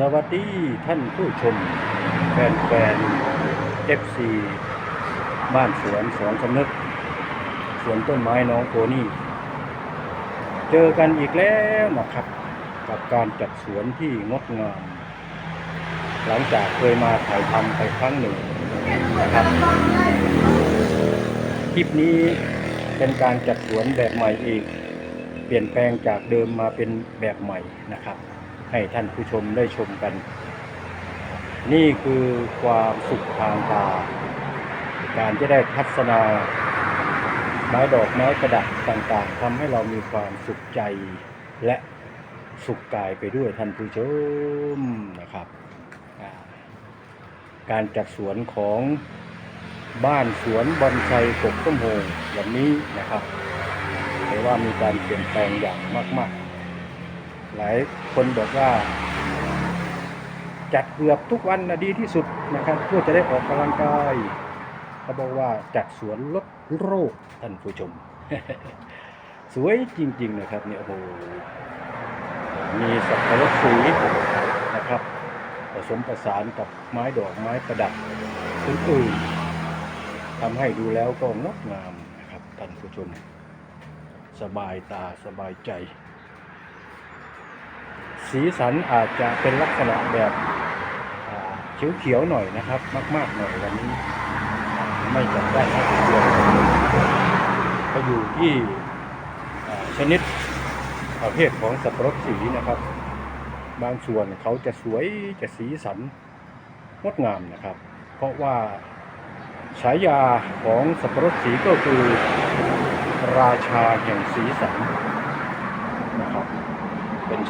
สวัสดีท่านผู้ชม แฟนแฟนเอฟซีบ้านสวนสวนสำนึก สวนต้นไม้น้องโทนี่ เจอกันอีกแล้วนะครับ กับการจัดสวนที่งดงาม หลังจากเคยมาถ่ายทำไปครั้งหนึ่งนะครับ คลิปนี้เป็นการจัดสวนแบบใหม่อีก เปลี่ยนแปลงจากเดิมมาเป็นแบบใหม่นะครับ ให้ท่านผู้ชมได้ชมกัน นี่คือความสุขทางตา การจะได้พัฒนาไม้ดอกไม้ประดับต่างๆทำให้เรามีความสุขใจและสุขกายไปด้วยท่านผู้ชมนะครับการจัดสวนของบ้านสวนบอนไซกบต้มโฮงวันนี้นะครับแต่ว่ามีการเปลี่ยนแปลงอย่างมาก ๆ หลายคนบอกว่า จัดเกือบทุกวันนะดีที่สุดนะครับเพื่อจะได้ออกกำลังกายเขาบอกว่าจัดสวนลดโรคท่านผู้ชม สวยจริง ๆ นะครับเนี่ยโอ้โหมีสับปะรดสีนะครับ ผสมประสานกับไม้ดอกไม้ประดับอื่นๆทำให้ดูแล้วก็งดงามนะครับท่านผู้ชม สบายตาสบายใจ สีสันอาจจะเป็นลักษณะแบบเขียวๆหน่อยนะครับ มากๆหน่อยวันนี้ ไม่จัดได้ทั้งเดียวก็อยู่ที่ชนิดประเภทของสับปะรดสีนะครับ บางส่วนเขาจะสวยจะสีสันงดงามนะครับ เพราะว่าฉายาของสับปะรดสีก็คือ ราชาแห่งสีสัน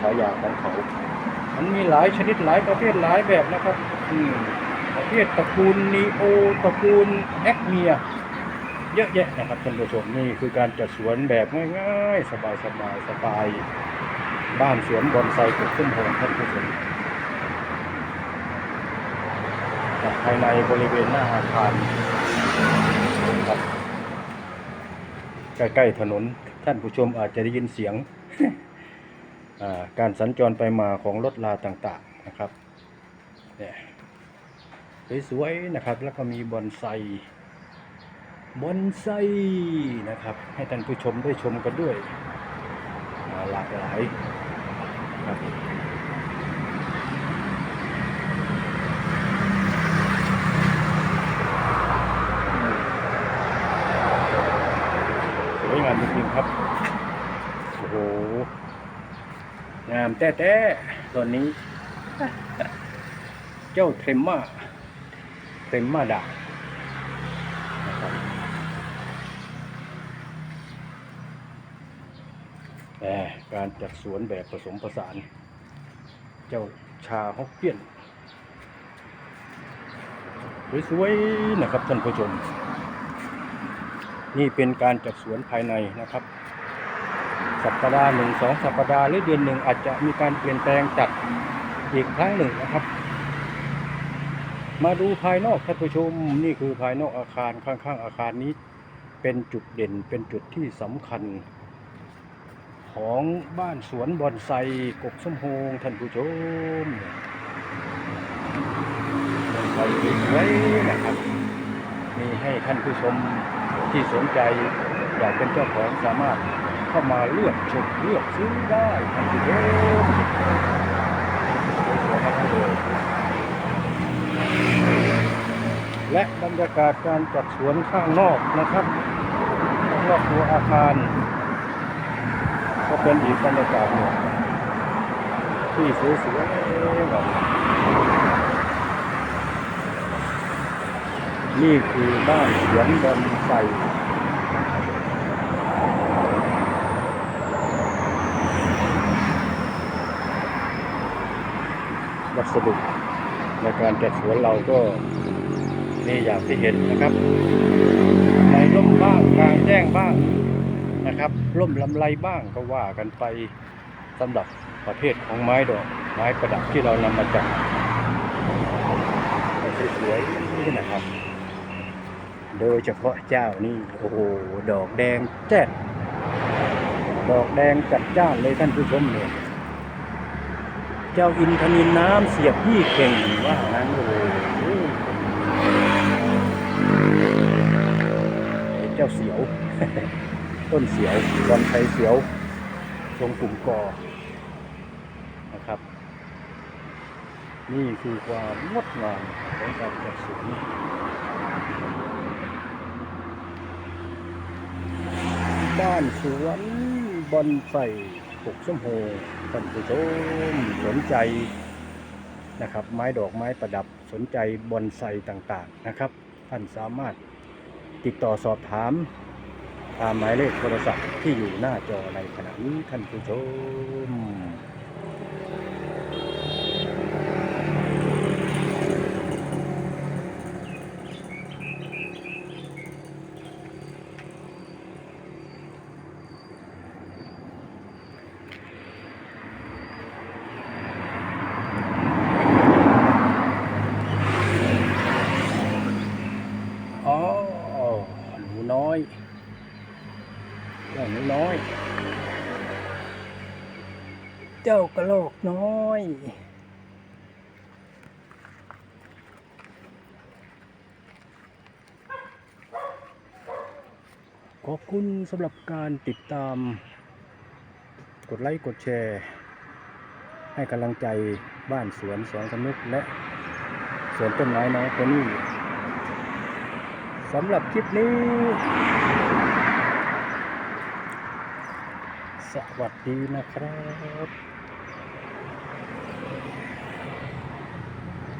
ฉายาของเขา มันมีหลายชนิดหลายประเภทหลายแบบนะครับอืมประเภทตระกูลนีโอตระกูลแอคเมียเยอะแยะนะครับท่านผู้ชมนี่คือการจัดสวนแบบง่ายๆ สบายสบายสบายบ้านสวนบอนไซเกิดขึ้นโฮมท่านผู้ชมภายในบริเวณหน้าอาคารครับใกล้ๆถนนท่านผู้ชมอาจจะได้ยินเสียง การสัญจรไปมาของรถลาต่างๆนะครับเนี่ยสวยๆนะครับแล้วก็มีบอนไซบอนไซนะครับ ให้ท่านผู้ชมได้ชมกันด้วยหลากหลายครับสวยงามจริงๆครับ โอ้โห งามแต้ๆตัวนี้ เจ้าเทรมมาเทรมมาดานะครับแหมการจัดสวนแบบผสมผสาน เจ้าชาฮอกเกี้ยน สวยๆนะครับท่านผู้ชม นี่เป็นการจัดสวนภายในนะครับ สัปดาห์หนึ่งสองสัปดาห์หรือเดือนหนึ่งอาจจะมีการเปลี่ยนแปลงจัดอีกครั้งหนึ่งนะครับ มาดูภายนอกท่านผู้ชมนี่คือภายนอกอาคารข้างๆ อาคารนี้ เป็นจุดเด่นเป็นจุดที่สำคัญ ของบ้านสวนบอนไซกกสมโฮงท่านผู้ชมบอนไซสวยนะครับ มีให้ท่านผู้ชมที่สนใจอยากเป็นเจ้าของสามารถ เข้ามาเลือกชมเลือกซื้อได้ท่านทั้งนั้นเลยและบรรยากาศการจัดสวนข้างนอกนะครับข้างนอกตัวอาคาร ก็เป็นอีกบรรยากาศหนึ่งที่สวยๆแบบนี่คือบ้านสวนบอนไซ วัสดุในการจัดสวนเราก็นี่อย่างที่เห็นนะครับ ในร่มบ้างกลางแจ้งบ้างนะครับร่มลำไรบ้างก็ว่ากันไปสำหรับประเภทของไม้ดอก ไม้ประดับที่เรานำมาจัดสวยๆนะครับ โดยเฉพาะเจ้านี่โอ้โหดอกแดงแจ๊ดดอกแดงจัดจ้านเลยท่านผู้ชมเนี่ย เจ้าอินทนินน้ำเสียบพี่เข่งว่างั้นโอ้โหไอ้เจ้าเสียว ต้นเสียวบอลไทยเสียว ทรงปุ่มกอนะครับ นี่คือความงดงามของการจัดสวนบ้านสวนบอนไส่ ปกส้มโฮท่านผู้ชมสนใจนะครับ ไม้ดอกไม้ประดับสนใจบอนไซต่างๆนะครับ ท่านสามารถติดต่อสอบถามตามหมายเลขโทรศัพท์ที่อยู่หน้าจอในขณะนี้ท่านผู้ชม อ๋อหนูน้อยเจ้าหนูน้อย เจ้ากระโหลกน้อย ขอบคุณสำหรับการติดตาม กดไลค์ กดแชร์ ให้กำลังใจบ้านสวนแสงสนุกและสวนต้นไม้น้อยตัวนี้สำหรับคลิปนี้ สวัสดีนะครับ